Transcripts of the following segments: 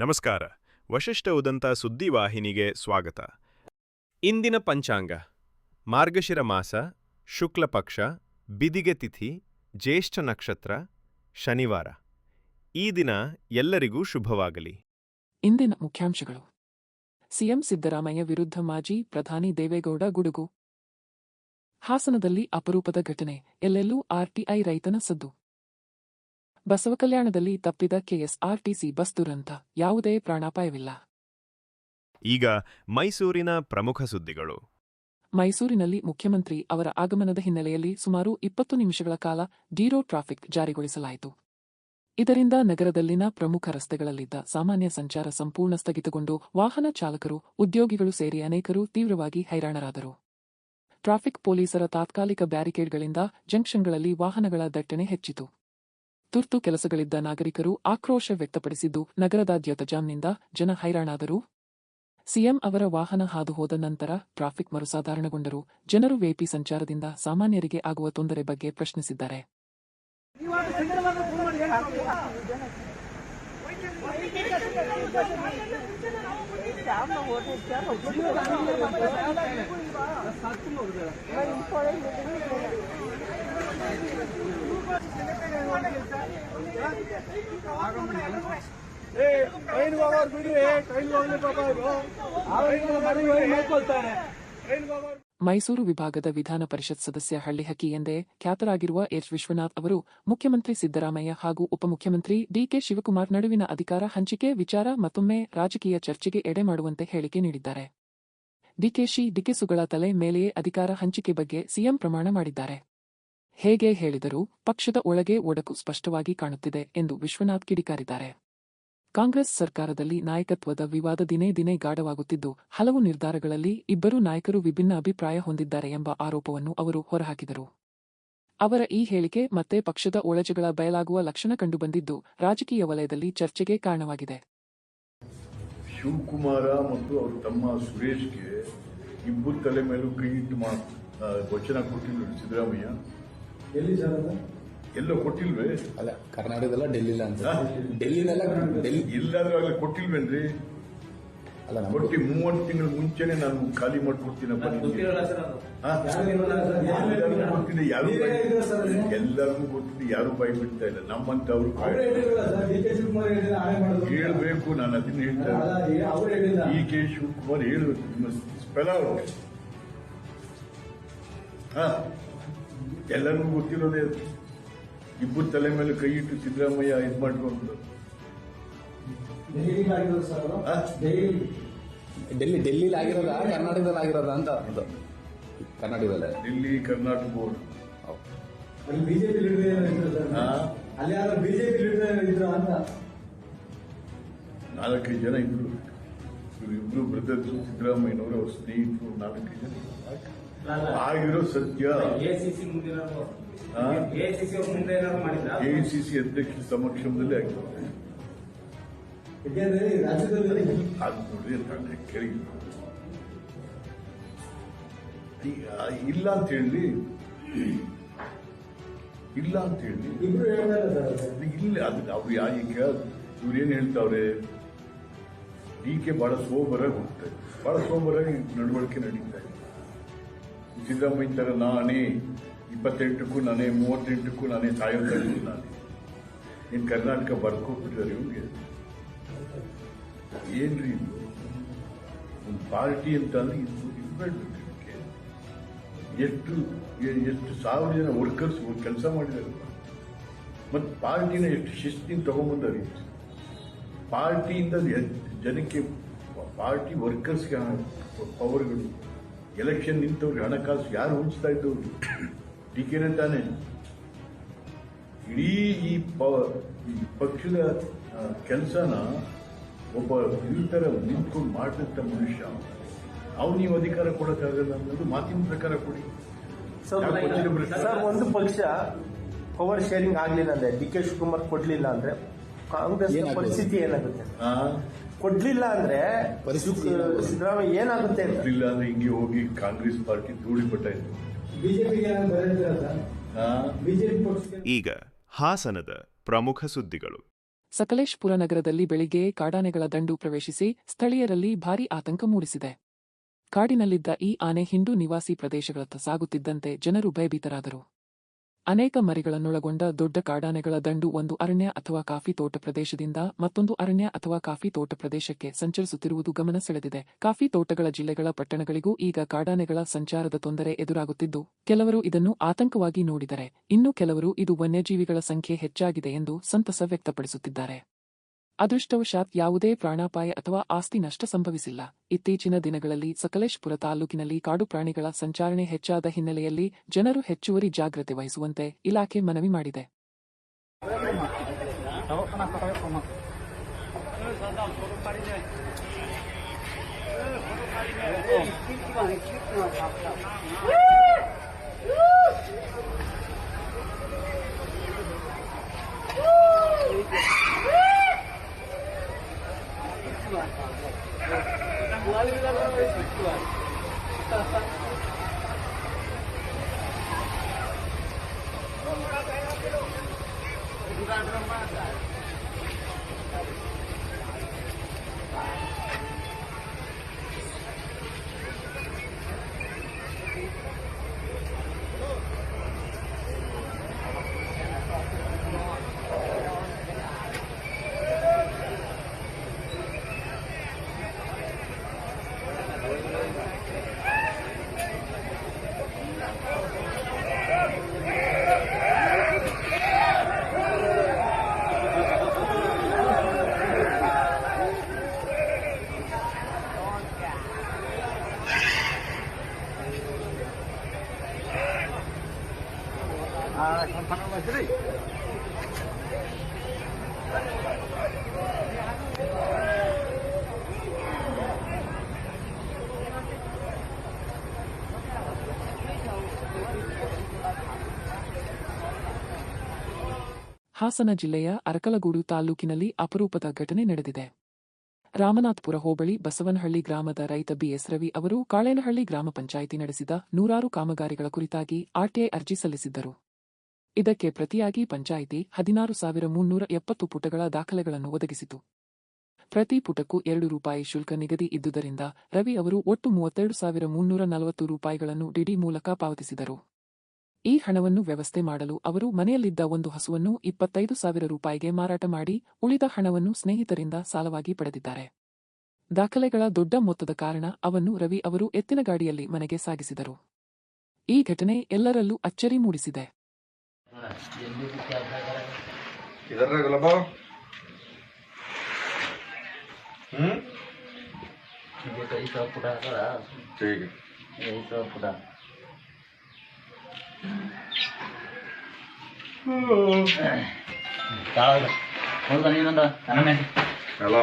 ನಮಸ್ಕಾರ. ವಶಿಷ್ಠ ಉದಂತ ಸುದ್ದಿವಾಹಿನಿಗೆ ಸ್ವಾಗತ. ಇಂದಿನ ಪಂಚಾಂಗ. ಮಾರ್ಗಶಿರ ಮಾಸ, ಶುಕ್ಲ ಪಕ್ಷ, ಬಿದಿಗೆ ತಿಥಿ, ಜ್ಯೇಷ್ಠ ನಕ್ಷತ್ರ, ಶನಿವಾರ. ಈ ದಿನ ಎಲ್ಲರಿಗೂ ಶುಭವಾಗಲಿ. ಇಂದಿನ ಮುಖ್ಯಾಂಶಗಳು. ಸಿಎಂ ಸಿದ್ದರಾಮಯ್ಯ ವಿರುದ್ಧ ಮಾಜಿ ಪ್ರಧಾನಿ ದೇವೇಗೌಡ ಗುಡುಗು. ಹಾಸನದಲ್ಲಿ ಅಪರೂಪದ ಘಟನೆ, ಎಲ್ಲೆಲ್ಲೂ ಆರ್ಟಿಐ ರೈತನ ಸದ್ದು. ಬಸವಕಲ್ಯಾಣದಲ್ಲಿ ತಪ್ಪಿದ ಕೆಎಸ್ಆರ್ಟಿಸಿ ಬಸ್ ದುರಂತ ಯಾವುದೇ ಪ್ರಾಣಾಪಾಯವಿಲ್ಲ. ಈಗ ಮೈಸೂರಿನ ಪ್ರಮುಖ ಸುದ್ದಿಗಳು. ಮೈಸೂರಿನಲ್ಲಿ ಮುಖ್ಯಮಂತ್ರಿ ಅವರ ಆಗಮನದ ಹಿನ್ನೆಲೆಯಲ್ಲಿ ಸುಮಾರು ಇಪ್ಪತ್ತು ನಿಮಿಷಗಳ ಕಾಲ ಡೀರೋ ಟ್ರಾಫಿಕ್ ಜಾರಿಗೊಳಿಸಲಾಯಿತು. ಇದರಿಂದ ನಗರದಲ್ಲಿನ ಪ್ರಮುಖ ರಸ್ತೆಗಳಲ್ಲಿದ್ದ ಸಾಮಾನ್ಯ ಸಂಚಾರ ಸಂಪೂರ್ಣ ಸ್ಥಗಿತಗೊಂಡು ವಾಹನ ಚಾಲಕರು ಉದ್ಯೋಗಿಗಳು ಸೇರಿ ಅನೇಕರು ತೀವ್ರವಾಗಿ ಹೈರಾಣರಾದರು. ಟ್ರಾಫಿಕ್ ಪೊಲೀಸರ ತಾತ್ಕಾಲಿಕ ಬ್ಯಾರಿಕೇಡ್ಗಳಿಂದ ಜಂಕ್ಷನ್ಗಳಲ್ಲಿ ವಾಹನಗಳ ದಟ್ಟಣೆ ಹೆಚ್ಚಿತು. ತುರ್ತು ಕೆಲಸಗಳಿದ್ದ ನಾಗರಿಕರು ಆಕ್ರೋಶ ವ್ಯಕ್ತಪಡಿಸಿದ್ದು, ನಗರದಾದ್ಯಂತ ಜಾಮ್ನಿಂದ ಜನ ಹೈರಾಣಾದರು. ಸಿಎಂ ಅವರ ವಾಹನ ಹಾದು ಹೋದ ನಂತರ ಟ್ರಾಫಿಕ್ ಮರುಸಾಧಾರಣಗೊಂಡರು. ಜನರು ವೇಪಿ ಸಂಚಾರದಿಂದ ಸಾಮಾನ್ಯರಿಗೆ ಆಗುವ ತೊಂದರೆ ಬಗ್ಗೆ ಪ್ರಶ್ನಿಸಿದ್ದಾರೆ. ಟ್ರೈನ್ ಹೋಗೋರು ಬಿಡಿ ಟ್ರೈನ್ ಹೋಗ್ಲಿ ಮೈಸೂರು ವಿಭಾಗದ ವಿಧಾನ ಪರಿಷತ್ ಸದಸ್ಯ ಹಳ್ಳಿಹಕ್ಕಿ ಎಂದೇ ಖ್ಯಾತರಾಗಿರುವ ಎಚ್ ವಿಶ್ವನಾಥ್ ಅವರು ಮುಖ್ಯಮಂತ್ರಿ ಸಿದ್ದರಾಮಯ್ಯ ಹಾಗೂ ಉಪಮುಖ್ಯಮಂತ್ರಿ ಡಿಕೆ ಶಿವಕುಮಾರ್ ನಡುವಿನ ಅಧಿಕಾರ ಹಂಚಿಕೆ, ವಿಚಾರ ಮತ್ತೊಮ್ಮೆ ರಾಜಕೀಯ ಚರ್ಚೆಗೆ ಎಡೆ ಮಾಡುವಂತೆ ಹೇಳಿಕೆ ನೀಡಿದ್ದಾರೆ. ಡಿಕೆಶಿ ಡಿಕೆಸುಗಳ ತಲೆ ಮೇಲೆಯೇ ಅಧಿಕಾರ ಹಂಚಿಕೆ ಬಗ್ಗೆ ಸಿಎಂ ಪ್ರಮಾಣ ಮಾಡಿದ್ದಾರೆ. ಹೇಗೆ ಹೇಳಿದರೂ ಪಕ್ಷದ ಒಳಗೆ ಒಡಕು ಸ್ಪಷ್ಟವಾಗಿ ಕಾಣುತ್ತಿದೆ ಎಂದು ವಿಶ್ವನಾಥ್ ಕಿಡಿಕಾರಿದ್ದಾರೆ. ಕಾಂಗ್ರೆಸ್ ಸರ್ಕಾರದಲ್ಲಿ ನಾಯಕತ್ವದ ವಿವಾದ ದಿನೇ ದಿನೇ ಗಾಢವಾಗುತ್ತಿದ್ದು, ಹಲವು ನಿರ್ಧಾರಗಳಲ್ಲಿ ಇಬ್ಬರು ನಾಯಕರು ವಿಭಿನ್ನ ಅಭಿಪ್ರಾಯ ಹೊಂದಿದ್ದಾರೆ ಎಂಬ ಆರೋಪವನ್ನು ಅವರು ಹೊರಹಾಕಿದರು. ಅವರ ಈ ಹೇಳಿಕೆ ಮತ್ತೆ ಪಕ್ಷದ ಒಳಜಗಳ ಬಯಲಾಗುವ ಲಕ್ಷಣ ಕಂಡುಬಂದಿದ್ದು, ರಾಜಕೀಯ ವಲಯದಲ್ಲಿ ಚರ್ಚೆಗೆ ಕಾರಣವಾಗಿದೆ. ಶಿವಕುಮಾರ ಮತ್ತು ಅವರು ತಮ್ಮ ಸುರೇಶ್ಗೆ ಇಬ್ಬರು ತಲೆ ಮೇಲೂ ಕೈ ಇಟ್ಟು ವಚನ ಕೊಟ್ಟಿದ್ದರು ಸಿದ್ದರಾಮಯ್ಯ. ಎಲ್ಲಿ ಸರ್ ಅದು? ಎಲ್ಲೋ ಕೊಟ್ಟಿಲ್ವೇ? ಅಲ್ಲ ಕರ್ನಾಟಕದಲ್ಲ ಡೆಲ್ಲಿಲ ಅಂತ? ಡೆಲ್ಲಿನೆಲ್ಲ ಡೆಲ್ಲಿ ಎಲ್ಲಾದ್ರೂ ಆಗಲಿ ಕೊಟ್ಟಿಲ್ವೇನ್ರಿ? ಅಲ್ಲ ನಮ್ಗೆ ಕೊಟ್ಟಿ ಮೂವತ್ತು ತಿಂಗಳ ಮುಂಚೆನೆ ನಾನು ಖಾಲಿ ಮಾಡ್ಕೊಡ್ತೀನಪ್ಪ ಗೊತ್ತಿದೆ ಯಾರು ಬಾಯಿ- ಎಲ್ಲರಿಗೂ ಗೊತ್ತಿದೆ ಯಾರು ಬಾಯಿ ಬಿಡ್ತಾ ಇಲ್ಲ. ನಮ್ಮಂತ ಅವರು ಹೇಳ್ಬೇಕು ನಾನು ಅದನ್ನ ಹೇಳ್ತಾ ಡಿ ಕೆ ಶಿವಕುಮಾರ್ ಹೇಳ್ಬೇಕು ನಿಮ್ಮ ಸ್ಪೆಲ ಅವ್ರಿಗೆ ಹಾ? ಎಲ್ಲರಿಗೂ ಗೊತ್ತಿರೋದೇ ಇಬ್ಬರ ತಲೆ ಮೇಲೆ ಕೈ ಇಟ್ಟು ಸಿದ್ದರಾಮಯ್ಯ ಇದು ಮಾಡ್ಕೊಂಡು ಡೆಲ್ಲಿ ಆಗಿರೋದು ಸರ್ ಅದು? ಡೆಲ್ಲಿ ಡೆಲ್ಲಿಲಿ ಆಗಿರೋದ? ಕರ್ನಾಟಕದಲ್ಲಿ ಆಗಿರೋದ ಅಂತ ಅದು. ಕರ್ನಾಟಕದಲ್ಲೇ. ಡೆಲ್ಲಿ ಕರ್ನಾಟಕ ಬೋರ್ಡ್. ಅಲ್ಲಿ ಬಿಜೆಪಿ? ಅಲ್ಲಿ ಯಾರು ಬಿಜೆಪಿ ಲೀಡರ್ ಇದ್ರು ಅಂತ? ನಾಲ್ಕೈದು ಜನ ಇದ್ರು. ಇಬ್ರು ಬ್ರದರ್ಸ್ ಸಿದ್ದರಾಮಯ್ಯನವರು ಅವ್ರ ಸ್ನೇಹಿತರು ನಾಲ್ಕೈದು ಜನ ಆಗಿರೋ ಸತ್ಯ. ಎಸಿಸಿ ಮುಂದೆ ಹಾ? ಎಸಿಸಿ ಸಿ ಮುಂದೆ ಏನಾದ್ರು ಮಾಡಿದ್ರ? ಎಐಸಿಸಿ ಅಧ್ಯಕ್ಷ ಸಮಕ್ಷಮದಲ್ಲಿ ಆಗ್ತದೆ. ಅದು ನೋಡ್ರಿ ನಾನು ಕೇಳಿ. ಇಲ್ಲ ಅಂತ ಹೇಳಿ. ಇಲ್ಲ ಅಂತ ಹೇಳಿ. ಇಲ್ಲ ಅದಕ್ಕೆ ಅವ್ರು ಯಾ ಇವ್ರು ಏನು ಹೇಳ್ತಾವ್ರೆ? ಡಿ ಕೆ ಬಹಳ ಸೋಬರಾಗಿ ಹೋಗ್ತಾರೆ. ಬಹಳ ಸೋಬರಾಗಿ ನಡವಳಿಕೆ ನಡೀತಾ ಇದೆ ಸಿದ್ದರಾಮಯ್ಯ ತರ ನಾನೇ ಇಪ್ಪತ್ತೆಂಟಕ್ಕೂ ನಾನೇ ಮೂವತ್ತೆಂಟಕ್ಕೂ ನಾನೇ ಸಾಯೋದಕ್ಕೂ ನಾನೇ. ಏನು ಕರ್ನಾಟಕ ಬರ್ಕೊಟ್ಬಿಟ್ಟಿದ್ದಾರೆ ಇವ್ಗೆ ಏನ್ರಿ ಇದು? ಒಂದು ಪಾರ್ಟಿ ಅಂತ ಇದು ಇರ್ಬೇಡ್ಬೇಕು ಎಷ್ಟು ಎಷ್ಟು ಸಾವಿರ ಜನ ವರ್ಕರ್ಸ್ ಕೆಲಸ ಮಾಡಿದಾರಲ್ಲ ಮತ್ತು ಪಾರ್ಟಿನ ಎಷ್ಟು ಶಿಸ್ತಿನ ತಗೊಂಬಂದಾರೆ ಪಾರ್ಟಿಯಿಂದ ಜನಕ್ಕೆ, ಪಾರ್ಟಿ ವರ್ಕರ್ಸ್ಗೆ ಪವರ್ಗಳು ಎಲೆಕ್ಷನ್ ನಿಂತವ್ರಿಗೆ ಹಣಕಾಸು ಯಾರು ಹಂಚ್ತಾ ಇದ್ದವ್ರು ಟಿಕೆನೇ ತಾನೆ. ಇಡೀ ಈ ಪಕ್ಷದ ಕೆಲಸನ ಒಬ್ಬ ಈ ಥರ ನಿಂತ್ಕೊಂಡು ಮಾಡಿದಂಥ ಮನುಷ್ಯ. ಅವ್ನು ನೀವು ಅಧಿಕಾರ ಕೊಡೋಕ್ಕಾಗಲ್ಲ ಅನ್ನೋದು ಮಾತಿನ ಪ್ರಕಾರ ಕೊಡಿ. ಸರ್ ಒಂದು ಪಕ್ಷ ಪವರ್ ಶೇರಿಂಗ್ ಆಗ್ಲಿಲ್ಲ ಅಂದ್ರೆ ಡಿ ಕೆ ಶಿವಕುಮಾರ್ ಕೊಡ್ಲಿಲ್ಲ ಅಂದ್ರೆ ಕಾಂಗ್ರೆಸ್? ಪರಿಸ್ಥಿತಿ ಏನಾಗುತ್ತೆ? ಆ, ಕೊಡ್ಲಿಲ್ಲ ಅಂದ್ರೆ ಪರಿಸ್ಥಿತಿ? ಸಿದ್ದರಾಮಯ್ಯ ಏನಾಗುತ್ತೆ ಇಲ್ಲ ಅಂದ್ರೆ ಹಿಂಗೆ ಹೋಗಿ ಕಾಂಗ್ರೆಸ್ ಪಾರ್ಟಿ ಧೂಳಿಪಟ ಇತ್ತು ಬಿಜೆಪಿಗೆ ಏನಾದ್ರು ಸರ್? ಆ, ಬಿಜೆಪಿ ಈಗ ಹಾಸನದ ಪ್ರಮುಖ ಸುದ್ದಿಗಳು. ಸಕಲೇಶ್ಪುರ ನಗರದಲ್ಲಿ ಬೆಳಿಗ್ಗೆ ಕಾಡಾನೆಗಳ ದಂಡು ಪ್ರವೇಶಿಸಿ ಸ್ಥಳೀಯರಲ್ಲಿ ಭಾರಿ ಆತಂಕ ಮೂಡಿಸಿದೆ. ಕಾಡಿನಲ್ಲಿದ್ದ ಈ ಆನೆ ಹಿಂದೂ ನಿವಾಸಿ ಪ್ರದೇಶಗಳತ್ತ ಸಾಗುತ್ತಿದ್ದಂತೆ ಜನರು ಭಯಭೀತರಾದರು. ಅನೇಕ ಮರಿಗಳನ್ನೊಳಗೊಂಡ ದೊಡ್ಡ ಕಾಡಾನೆಗಳ ದಂಡು ಒಂದು ಅರಣ್ಯ ಅಥವಾ ಕಾಫಿ ತೋಟ ಪ್ರದೇಶದಿಂದ ಮತ್ತೊಂದು ಅರಣ್ಯ ಅಥವಾ ಕಾಫಿ ತೋಟ ಪ್ರದೇಶಕ್ಕೆ ಸಂಚರಿಸುತ್ತಿರುವುದು ಗಮನ ಸೆಳೆದಿದೆ ಕಾಫಿ ತೋಟಗಳ ಜಿಲ್ಲೆಗಳ ಪಟ್ಟಣಗಳಿಗೂ ಈಗ ಕಾಡಾನೆಗಳ ಸಂಚಾರದ ತೊಂದರೆ ಎದುರಾಗುತ್ತಿದ್ದು, ಕೆಲವರು ಇದನ್ನು ಆತಂಕವಾಗಿ ನೋಡಿದರೆ, ಇನ್ನು ಕೆಲವರು ಇದು ವನ್ಯಜೀವಿಗಳ ಸಂಖ್ಯೆ ಹೆಚ್ಚಾಗಿದೆ ಎಂದು ಸಂತಸ ವ್ಯಕ್ತಪಡಿಸುತ್ತಿದ್ದಾರೆ. ಅದೃಷ್ಟವಶಾತ್ ಯಾವುದೇ ಪ್ರಾಣಾಪಾಯ ಅಥವಾ ಆಸ್ತಿ ನಷ್ಟ ಸಂಭವಿಸಿಲ್ಲ. ಇತ್ತೀಚಿನ ದಿನಗಳಲ್ಲಿ ಸಕಲೇಶ್ಪುರ ತಾಲೂಕಿನಲ್ಲಿ ಕಾಡು ಪ್ರಾಣಿಗಳ ಸಂಚಾರಣೆ ಹೆಚ್ಚಾದ ಹಿನ್ನೆಲೆಯಲ್ಲಿ ಜನರು ಹೆಚ್ಚುವರಿ ಜಾಗ್ರತೆ ವಹಿಸುವಂತೆ ಇಲಾಖೆ ಮನವಿ ಮಾಡಿದೆ. ಹಾಸನ ಜಿಲ್ಲೆಯ ಅರಕಲಗೂಡು ತಾಲೂಕಿನಲ್ಲಿ ಅಪರೂಪದ ಘಟನೆ ನಡೆದಿದೆ. ರಾಮನಾಥ್ಪುರ ಹೋಬಳಿ ಬಸವನಹಳ್ಳಿ ಗ್ರಾಮದ ರೈತ ಬಿಎಸ್ ರವಿ ಅವರು ಕಾಳೇನಹಳ್ಳಿ ಗ್ರಾಮ ಪಂಚಾಯಿತಿ ನಡೆಸಿದ ನೂರಾರು ಕಾಮಗಾರಿಗಳ ಕುರಿತಾಗಿ ಆರ್ಟಿಐ ಅರ್ಜಿ ಸಲ್ಲಿಸಿದ್ದರು. ಇದಕ್ಕೆ ಪ್ರತಿಯಾಗಿ ಪಂಚಾಯಿತಿ ಹದಿನಾರು ಸಾವಿರ ಮುನ್ನೂರ ಎಪ್ಪತ್ತು ಪುಟಗಳ ದಾಖಲೆಗಳನ್ನು ಒದಗಿಸಿತು. ಪ್ರತಿ ಪುಟಕ್ಕೂ ಎರಡು ರೂಪಾಯಿ ಶುಲ್ಕ ನಿಗದಿ ಇದ್ದುದರಿಂದ ರವಿ ಅವರು ಒಟ್ಟು ಮೂವತ್ತೆರಡು ಸಾವಿರ ಮುನ್ನೂರ ನಲವತ್ತು ರೂಪಾಯಿಗಳನ್ನು ಡಿಡಿ ಮೂಲಕ ಪಾವತಿಸಿದರು. ಈ ಹಣವನ್ನು ವ್ಯವಸ್ಥೆ ಮಾಡಲು ಅವರು ಮನೆಯಲ್ಲಿದ್ದ ಒಂದು ಹಸುವನ್ನು ಇಪ್ಪತ್ತೈದು ಸಾವಿರ ರೂಪಾಯಿಗೆ ಮಾರಾಟ ಮಾಡಿ ಉಳಿದ ಹಣವನ್ನು ಸ್ನೇಹಿತರಿಂದ ಸಾಲವಾಗಿ ಪಡೆದಿದ್ದಾರೆ. ದಾಖಲೆಗಳ ದೊಡ್ಡ ಮೊತ್ತದ ಕಾರಣ ಅವನ್ನು ರವಿ ಅವರು ಎತ್ತಿನ ಗಾಡಿಯಲ್ಲಿ ಮನೆಗೆ ಸಾಗಿಸಿದರು. ಈ ಘಟನೆ ಎಲ್ಲರಲ್ಲೂ ಅಚ್ಚರಿ ಮೂಡಿಸಿದೆ. किधर रहे गुलाबा हम्म ठीक है हेलो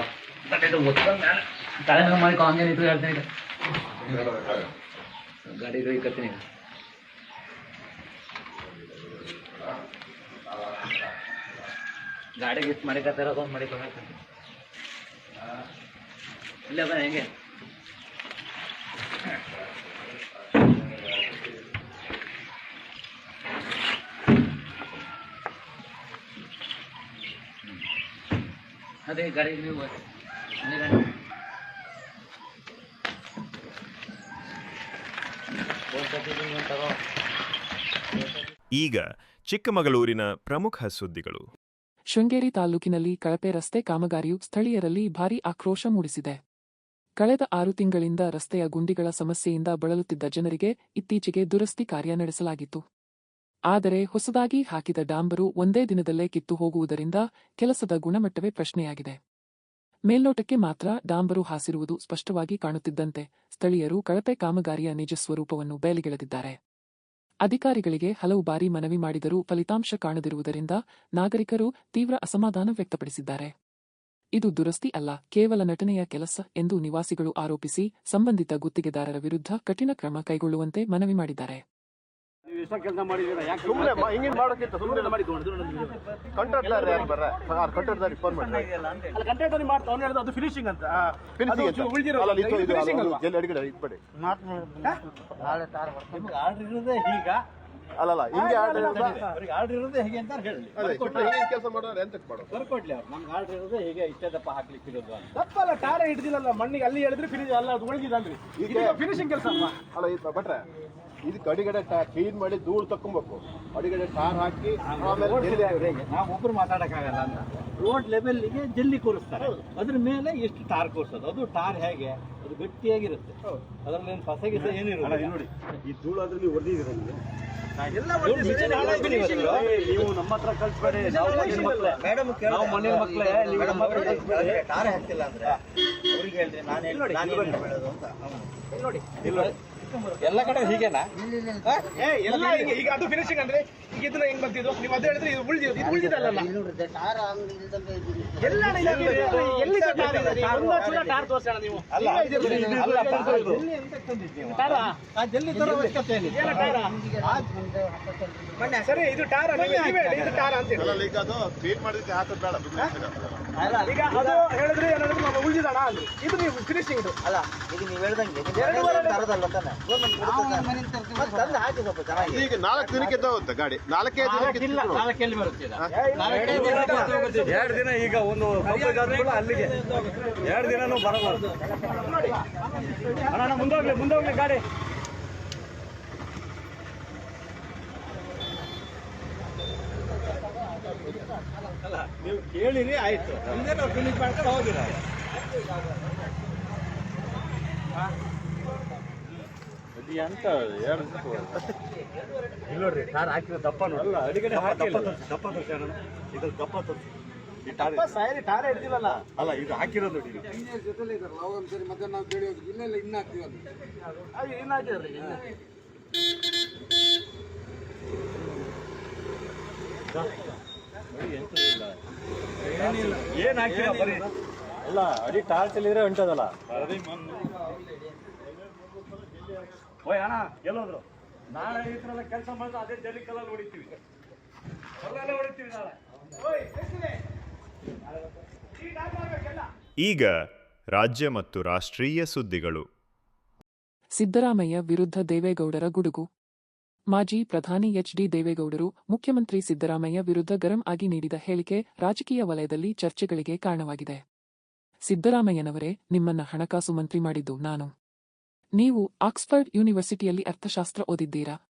ತಲೆ ಮೇಲೆ ಮಾಡಿ ಹಂಗೆ ನಿಂತು ಹೇಳ್ತೀನಿ ಗಾಡಿ ಇಕ್ಕತ್ತೀನಿ ಗಾಡಿ ಗಿಫ್ಟ್ ಮಾಡಿ ಕತ್ತಾರ ಒಂದು ಮಾಡಿ ಇಲ್ಲ ಬ ಹೆಂಗೆ. ಅದೇ ಗಾಡಿ ನೀವು ಅದೇ ಈಗ ಚಿಕ್ಕಮಗಳೂರಿನ ಪ್ರಮುಖ ಸುದ್ದಿಗಳು. ಶೃಂಗೇರಿ ತಾಲೂಕಿನಲ್ಲಿ ಕಳಪೆ ರಸ್ತೆ ಕಾಮಗಾರಿಯು ಸ್ಥಳೀಯರಲ್ಲಿ ಭಾರೀ ಆಕ್ರೋಶ ಮೂಡಿಸಿದೆ. ಕಳೆದ ಆರು ತಿಂಗಳಿಂದ ರಸ್ತೆಯ ಗುಂಡಿಗಳ ಸಮಸ್ಯೆಯಿಂದ ಬಳಲುತ್ತಿದ್ದ ಜನರಿಗೆ ಇತ್ತೀಚೆಗೆ ದುರಸ್ತಿ ಕಾರ್ಯ ನಡೆಸಲಾಗಿತ್ತು. ಆದರೆ ಹೊಸದಾಗಿ ಹಾಕಿದ ಡಾಂಬರು ಒಂದೇ ದಿನದಲ್ಲೇ ಕಿತ್ತು ಹೋಗುವುದರಿಂದ ಕೆಲಸದ ಗುಣಮಟ್ಟವೇ ಪ್ರಶ್ನೆಯಾಗಿದೆ. ಮೇಲ್ನೋಟಕ್ಕೆ ಮಾತ್ರ ಡಾಂಬರು ಹಾಸಿರುವುದು ಸ್ಪಷ್ಟವಾಗಿ ಕಾಣುತ್ತಿದ್ದಂತೆ ಸ್ಥಳೀಯರು ಕಳಪೆ ಕಾಮಗಾರಿಯ ನಿಜ ಸ್ವರೂಪವನ್ನು ಬಯಲಿಗೆಳೆದಿದ್ದಾರೆ ಅಧಿಕಾರಿಗಳಿಗೆ ಹಲವು ಬಾರಿ ಮನವಿ ಮಾಡಿದರೂ ಫಲಿತಾಂಶ ಕಾಣದಿರುವುದರಿಂದ ನಾಗರಿಕರು ತೀವ್ರ ಅಸಮಾಧಾನ ವ್ಯಕ್ತಪಡಿಸಿದ್ದಾರೆ. ಇದು ದುರಸ್ತಿ ಅಲ್ಲ, ಕೇವಲ ನಟನೆಯ ಕೆಲಸ ಎಂದು ನಿವಾಸಿಗಳು ಆರೋಪಿಸಿ ಸಂಬಂಧಿತ ಗುತ್ತಿಗೆದಾರರ ವಿರುದ್ಧ ಕಠಿಣ ಕ್ರಮ ಕೈಗೊಳ್ಳುವಂತೆ ಮನವಿ ಮಾಡಿದ್ದಾರೆ. ಕೆಲಸ ಮಾಡಿದ್ದೀರಾ? ಯಾಕೆ ಸುಮ್ಮನೆ ಹಿಂಗಿನ ಮಾಡೋಕ್ಕಿಂತ ಸುಮ್ಮನೆ ಕಂಟ್ರಾಕ್ಟರ್ ಯಾರು ಬರ್ರ? ಕಂಟ್ರಾಕ್ಟರ್ ಫೋನ್ ಮಾಡಿ ಅಲ್ಲಿ ಕಂಟೆಂಟ್ ಮಾಡ್ತಾ ಅವ್ನು ಹೇಳಿದ ಅದು ಫಿನಿಶಿಂಗ್ ಅಂತ. ಫಿನಿಶಿಂಗ್ ಅದು ಉಳ್ದಿರೋ- ಅಲ್ಲ, ಇದು- ಇದು-? ಜಲ್ಲಿ ಅಡಿಗೆ ಇಟ್ಬಿಡಿ ಆರ್ಡರ್ ಇರೋದೇ ಈಗ ಅಲ್ಲಲ್ಲ ಹಿಂಗೆ ಆರ್ಡರ್ ಅವ್ರಿಗೆ ಆರ್ಡರ್ ಇರೋದೇ ಹೇಗೆ ಅಂತ ಹೇಳಿ. ಕೆಲಸ ಮಾಡೋರು ಎಂತ ಮಾಡೋದು? ಬರ್ಕೊಡ್ಲಿ ಅವ್ರು. ನಮ್ಗೆ ಆರ್ಡರ್ ಇರೋದೇ ಹೇಗೆ ಇಷ್ಟೇ ದಪ್ಪ ಹಾಕ್ಲಿಕ್ಕೆ ಇರೋದು ಅಂತ. ತಪ್ಪಲ್ಲ ಟಾರ ಹಿಡ್ದಿಲ್ಲಲ್ಲ ಮಣ್ಣಿಗೆ ಅಲ್ಲಿ ಹೇಳಿದ್ರೆ ಫಿನಿಶ್ ಅಲ್ಲ ಅದು ಒಣಗಿದಲ್ರಿ ಈಗ ಫಿನಿಶಿಂಗ್ ಕೆಲಸ ಅಲ್ಲ ಅಲ್ಲ ಇದು ಭಟ್ರೆ ಇದಕ್ಕೆ ಅಡಿಗಡೆ ಕ್ಲೀನ್ ಮಾಡಿ ಧೂಳು ತಕ್ಕೊಬೇಕು. ಅಡಿಗಡೆ ಟಾರ್ ಹಾಕಿ ಆಮೇಲೆ ಹೇಗೆ ನಾವು ಒಬ್ರು ಮಾತಾಡೋಕ್ಕಾಗಲ್ಲ ಅಂತ. ರೋಡ್ ಲೆವೆಲ್ಗೆ ಜಲ್ಲಿ ಕೂರಿಸ್ತಾರೆ. ಅದ್ರ ಮೇಲೆ ಎಷ್ಟು ಟಾರ್ ಕೂರಿಸೋದು. ಅದು ಟಾರ್ ಹೇಗೆ? ಅದು ಗಟ್ಟಿಯಾಗಿರುತ್ತೆ. ಅದರಲ್ಲಿ ಏನು ಫಸಗಿಸ ಏನಿರುತ್ತೆ ನೋಡಿ. ಈ ಧೂಳು ಆದ್ರೆ ನೀವು ಹೊಡೆದಿದ್ದೀರ ನೀವು? ನಮ್ಮ ಹತ್ರ ಕಲ್ಸ್ಬೇಡಿ ನಾವು ಮಣ್ಣಿನ ಮಕ್ಕಳೇ ನಾವು ಮನೆಯ ಮಕ್ಕಳೇ ನೀವು ನಮ್ಮ ಹತ್ರ ಕಲ್ಸ್ಬೇಡಿ ಟಾರ್ ಹಾಕ್ತಿಲ್ಲ ಅಂದ್ರೆ ಅವ್ರಿಗೆ ಹೇಳ್ರಿ. ನಾನು ನಾನು ಏನು ಹೇಳೋದು ಅಂತ. ನೋಡಿ. ಎಲ್ಲ ಕಡೆ ಹೀಗೆನಾ? ಏ, ಎಲ್ಲ ಹೀಗೆ. ಈಗ ಅದು ಫಿನಿಶಿಂಗ್ ಅಂದ್ರೆ ಈಗ ಇದನ್ನ ಹೆಂಗ್ ಬಂತಿದ್ದು ನೀವು ಅದು ಹೇಳಿದ್ರೆ ಇದು ಉಳಿದಿದ್ದು ಇದು ಉಳಿದಿದ್ದಲ್ಲ. ಟಾರ್ ಇಲ್ದಂಗೆ ಎಲ್ಲ ಎಲ್ಲಿ ಟಾರ್ ಇದೆ? ಒಂದು ಚೂರ ಟಾರ್ ತೋರ್ಸೋಣ ನೀವು. ಅಲ್ಲ ಅಲ್ಲಪ್ಪ, ಟಾರ? ಆ ಜಲ್ಲಿ ತರೋ ಅವಶ್ಯಕತೆ ಏನಿದೆ? ಏನು ಟಾರ? ಸರಿ ಇದು ಟಾರ ನೀವು ಹೇಳಿ, ಇದು ಟಾರ ಅಂತ ಹೇಳಿ. ಈಗ ಅದು ಕ್ಲೀನ್ ಮಾಡಿದಕ್ಕೆ ಹಾಕೋದು ಬೇಡ. ಈಗ ಅದು ಹೇಳಿದ್ರೆ ಏನಾದ್ರು ಉಳಿದಿದ್ದಾಣ ಇದು ನೀವು ಫಿನಿಶಿಂಗ್ ಇದು. ಅಲ್ಲ ಈಗ ನೀವು ಹೇಳ್ದಂಗೆ ಇದು ಎರಡು ಮನೆಯಿಂದ ವಾರ- ತರೋದಲ್ಲ ತಾನೆ? ತಂದು ಹಾಕಿ ಸ್ವಲ್ಪ ಚೆನ್ನಾಗಿ. ಈಗ ನಾಲ್ಕು ದಿನಕ್ಕೆ ಹೋಗುತ್ತೆ ಗಾಡಿ. ನಾಲ್ಕೇ ದಿನಕ್ಕೆ ಇಲ್ಲ ಬರುತ್ತೆ ಇದು? ಎರಡು ದಿನ ಈಗ ಒಂದು ಅಲ್ಲಿಗೆ. ಎರಡು ದಿನನೂ ಬರಬಾರ್ದು. ಅಣ್ಣ ಮುಂದೋಗ್ಲಿ ಮುಂದೋಗ್ಲಿ ಗಾಡಿ. ನೀವು ಕೇಳಿರಿ ಆಯ್ತು. ಮುಂದೆ ನಾವು ಫಿನಿಶ್ ಮಾಡ್ಕೊಂಡು ಹೋಗಿರ ಅಂತ ಇಲ್ಲ ನೋಡ್ರಿ ಸರ್ ಹಾಕಿರೋ ದಪ್ಪ ನೋಡಿ ಅಲ್ಲ ಅಡಿಗಡೆ ಹಾಕಿಲ್ಲ. ದಪ್ಪ ತೋರಿಸಿ ಅಣ್ಣ ಇದು ದಪ್ಪ ತೋರಿಸಿ. ಈ ಟಾರ್. ಸಾಯರಿ ಟಾರ್ ಇರ್ತಿಲ್ಲಲ್ಲ ಅಲ್ಲ ಇದು ಹಾಕಿರೋದು ನೋಡಿ ಅದು? ಇನ್ನು ಹಾಕಿದ್ರಿ ಏನ್ ಹಾಕಿಲ್ಲ ಬರೀ? ಅಲ್ಲ ಅಡಿ ಟಾರ್ಚ್ ಇದ್ರೆ ಹೊಂಟದಲ್ಲ. ಓಯ್ ಅಣ್ಣ ಎಲ್ಲೋದ್ರು? ನಾಳೆ ಈ ತರ ಕೆಲಸ ಮಾಡಿದ್ರೆ ಅದೇ ಜಲ್ಲಿ ಕಲ್ಲಲ್ಲಿ ಹೊಡಿತೀವಿ. ಕಲ್ಲಲ್ಲೇ ಹೊಡಿತೀವಿ ನಾಳೆ. ಈಗ ರಾಜ್ಯ ಮತ್ತು ರಾಷ್ಟ್ರೀಯ ಸುದ್ದಿಗಳು. ಸಿದ್ದರಾಮಯ್ಯ ವಿರುದ್ಧ ದೇವೇಗೌಡರ ಗುಡುಗು. ಮಾಜಿ ಪ್ರಧಾನಿ ಎಚ್ ಡಿ ದೇವೇಗೌಡರು, ಮುಖ್ಯಮಂತ್ರಿ ಸಿದ್ದರಾಮಯ್ಯ ವಿರುದ್ಧ ಗರಂ ಆಗಿ ನೀಡಿದ ಹೇಳಿಕೆ ರಾಜಕೀಯ ವಲಯದಲ್ಲಿ ಚರ್ಚೆಗಳಿಗೆ ಕಾರಣವಾಗಿದೆ. ಸಿದ್ದರಾಮಯ್ಯನವರೇ, ನಿಮ್ಮನ್ನ ಹಣಕಾಸು ಮಂತ್ರಿ ಮಾಡಿದ್ದು ನಾನು. ನೀವು ಆಕ್ಸ್ಫರ್ಡ್ ಯೂನಿವರ್ಸಿಟಿಯಲ್ಲಿ ಅರ್ಥಶಾಸ್ತ್ರ ಓದಿದ್ದೀರಾ?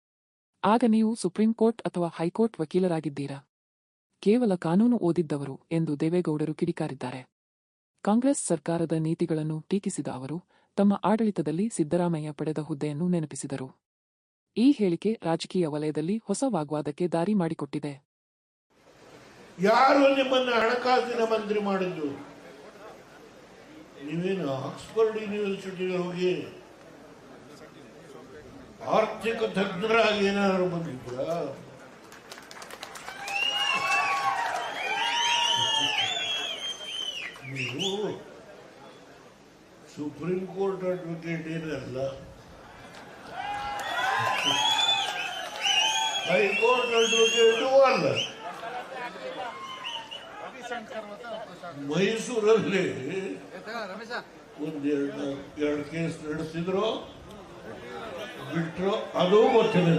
ಆಗ ನೀವು ಸುಪ್ರೀಂ ಕೋರ್ಟ್ ಅಥವಾ ಹೈಕೋರ್ಟ್ ವಕೀಲರಾಗಿದ್ದೀರಾ? ಕೇವಲ ಕಾನೂನು ಓದಿದ್ದವರು ಎಂದು ದೇವೇಗೌಡರು ಕಿಡಿಕಾರಿದ್ದಾರೆ. ಕಾಂಗ್ರೆಸ್ ಸರ್ಕಾರದ ನೀತಿಗಳನ್ನು ಟೀಕಿಸಿದ ಅವರು, ತಮ್ಮ ಆಡಳಿತದಲ್ಲಿ ಸಿದ್ದರಾಮಯ್ಯ ಪಡೆದ ಹುದ್ದೆಯನ್ನು ನೆನಪಿಸಿದರು. ಈ ಹೇಳಿಕೆ ರಾಜಕೀಯ ವಲಯದಲ್ಲಿ ಹೊಸ ವಾಗ್ವಾದಕ್ಕೆ ದಾರಿ ಮಾಡಿಕೊಟ್ಟಿದೆ. ಯಾರು ನಿಮ್ಮನ್ನ ಹಣಕಾಸಿನ ಮಂತ್ರಿ ಮಾಡಿದ್ದು? ನೀವೇನು ಆಕ್ಸ್ಫರ್ಡ್ ಯೂನಿವರ್ಸಿಟಿಗೆ ಹೋಗಿ ಆರ್ಥಿಕ ತಜ್ಞರಾಗಿ ಏನಾದ್ರು ಬಂದಿದ್ರ ನೀವು ಸುಪ್ರೀಂ ಕೋರ್ಟ್ ಅಡ್ವೊಕೇಟ್ ಏನಲ್ಲ? ಹೈಕೋರ್ಟ್ ಮೈಸೂರಲ್ಲಿ ಒಂದೆರಡು ಎರಡು ಕೇಸ್ ನಡೆಸಿದ್ರು. ಬಿಟ್ರು ಅದು ಗೊತ್ತಿಲ್ಲ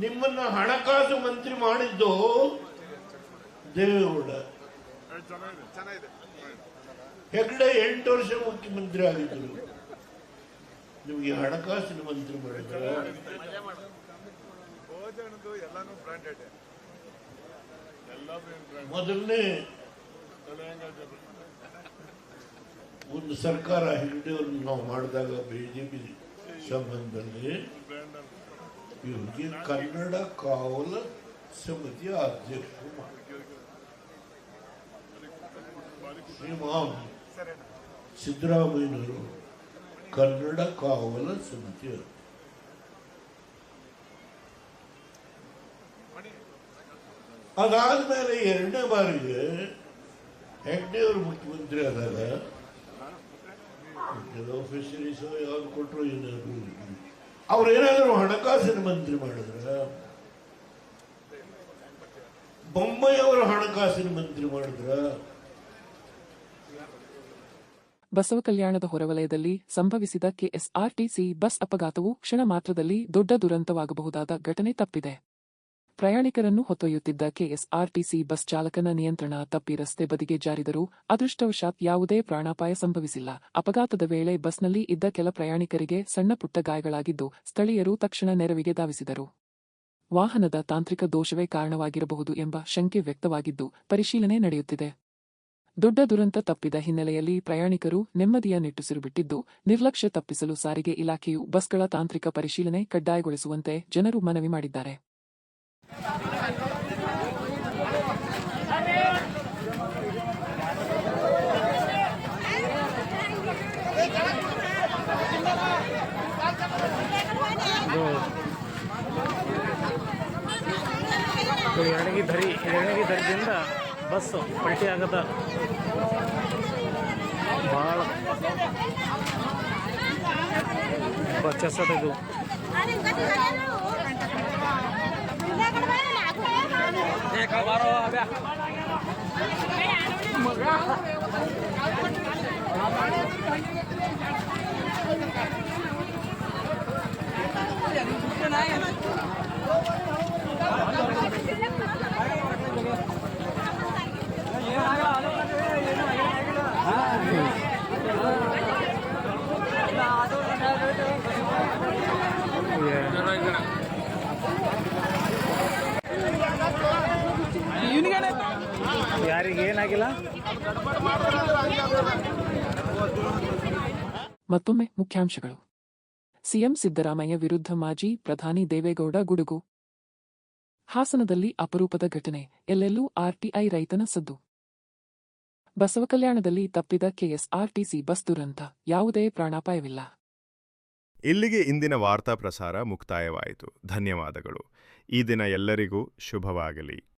ನಿಮ್ಮನ್ನ ಹಣಕಾಸು ಮಂತ್ರಿ ಮಾಡಿದ್ದು ದೇವೇಗೌಡ. ಹೆಗ್ಡೆ ಎಂಟು ವರ್ಷ ಮುಖ್ಯಮಂತ್ರಿ ಆಗಿದ್ದರು ನಿಮಗೆ ಹಣಕಾಸಿನ ಮಂತ್ರಿ ಮಾಡಿದ್ರ ಮೊದಲನೇ ಒಂದು ಸರ್ಕಾರ ಹಿಂದೆ ನಾವು ಮಾಡಿದಾಗ ಬಿಜೆಪಿ ಸಂಬಂಧದಲ್ಲಿ ಇವರಿಗೆ ಕನ್ನಡ ಕಾವಲ ಸಮಿತಿಯ ಅಧ್ಯಕ್ಷರು ಮಾಡಿದ್ರು. ಶ್ರೀಮಾನ್ ಸಿದ್ದರಾಮಯ್ಯನವರು ಕನ್ನಡ ಕಾವಲ ಸಮಿತಿ ಅದಾದ ಅದಾದ್ಮೇಲೆ ಎರಡನೇ ಬಾರಿಗೆ ಹೆಗ್ಡೆಯವರು ಮುಖ್ಯಮಂತ್ರಿ ಆದಾಗ ಫೆಸಿಲಿಟೀಸ್ ಯಾವ್ದು ಕೊಟ್ಟರು ಏನಾದ್ರು ಅವ್ರು ಏನಾದರೂ ಹಣಕಾಸಿನ ಮಂತ್ರಿ ಮಾಡಿದ್ರ? ಬೊಮ್ಮಾಯಿ ಅವರು ಹಣಕಾಸಿನ ಮಂತ್ರಿ ಮಾಡಿದ್ರ? ಬಸವಕಲ್ಯಾಣದ ಹೊರವಲಯದಲ್ಲಿ ಸಂಭವಿಸಿದ ಕೆಎಸ್ಆರ್ಟಿಸಿ ಬಸ್ ಅಪಘಾತವು ಕ್ಷಣ ಮಾತ್ರದಲ್ಲಿ ದೊಡ್ಡ ದುರಂತವಾಗಬಹುದಾದ ಘಟನೆ ತಪ್ಪಿದೆ. ಪ್ರಯಾಣಿಕರನ್ನು ಹೊತ್ತೊಯ್ಯುತ್ತಿದ್ದ ಕೆಎಸ್ಆರ್ಟಿಸಿ ಬಸ್ ಚಾಲಕನ ನಿಯಂತ್ರಣ ತಪ್ಪಿ ರಸ್ತೆ ಬದಿಗೆ ಜಾರಿದರೂ ಅದೃಷ್ಟವಶಾತ್ ಯಾವುದೇ ಪ್ರಾಣಾಪಾಯ ಸಂಭವಿಸಿಲ್ಲ. ಅಪಘಾತದ ವೇಳೆ ಬಸ್ನಲ್ಲಿ ಇದ್ದ ಕೆಲ ಪ್ರಯಾಣಿಕರಿಗೆ ಸಣ್ಣ ಪುಟ್ಟ ಗಾಯಗಳಾಗಿದ್ದು ಸ್ಥಳೀಯರು ತಕ್ಷಣ ನೆರವಿಗೆ ಧಾವಿಸಿದರು. ವಾಹನದ ತಾಂತ್ರಿಕ ದೋಷವೇ ಕಾರಣವಾಗಿರಬಹುದು ಎಂಬ ಶಂಕೆ ವ್ಯಕ್ತವಾಗಿದ್ದು ಪರಿಶೀಲನೆ ನಡೆಯುತ್ತಿದೆ. ದೊಡ್ಡ ದುರಂತ ತಪ್ಪಿದ ಹಿನ್ನೆಲೆಯಲ್ಲಿ ಪ್ರಯಾಣಿಕರು ನೆಮ್ಮದಿಯ ನಿಟ್ಟುಸಿರು ಬಿಟ್ಟಿದ್ದು ನಿರ್ಲಕ್ಷ್ಯ ತಪ್ಪಿಸಲು ಸಾರಿಗೆ ಇಲಾಖೆಯು ಬಸ್ಗಳ ತಾಂತ್ರಿಕ ಪರಿಶೀಲನೆ ಕಡ್ಡಾಯಗೊಳಿಸುವಂತೆ ಜನರು ಮನವಿ ಮಾಡಿದ್ದಾರೆ. ಧರಿ, ಎಣಗಿ ಧರಿದಿಂದ ಬಸ್ಸು ಪಲ್ಟಿ ಆಗದ ಭಾಳ ಬಚ್ಚಸದ ಇದು ಯಾರಿಗೆ ಏನಾಗಿಲ್ಲ? ಮತ್ತೊಮ್ಮೆ ಮುಖ್ಯಾಂಶಗಳು. ಸಿಎಂ ಸಿದ್ದರಾಮಯ್ಯ ವಿರುದ್ಧ ಮಾಜಿ ಪ್ರಧಾನಿ ದೇವೇಗೌಡ ಗುಡುಗು. ಹಾಸನದಲ್ಲಿ ಅಪರೂಪದ ಘಟನೆ ಎಲ್ಲೆಲ್ಲೂ ಆರ್ಟಿಐ ರೈತನ ಸದ್ದು. ಬಸವಕಲ್ಯಾಣದಲ್ಲಿ ತಪ್ಪಿದ ಕೆಎಸ್ಆರ್ಟಿಸಿ ಬಸ್ ದುರಂತ ಯಾವುದೇ ಪ್ರಾಣಾಪಾಯವಿಲ್ಲ. ಇಲ್ಲಿಗೆ ಇಂದಿನ ವಾರ್ತಾ ಪ್ರಸಾರ ಮುಕ್ತಾಯವಾಯಿತು. ಧನ್ಯವಾದಗಳು. ಈ ದಿನ ಎಲ್ಲರಿಗೂ ಶುಭವಾಗಲಿ.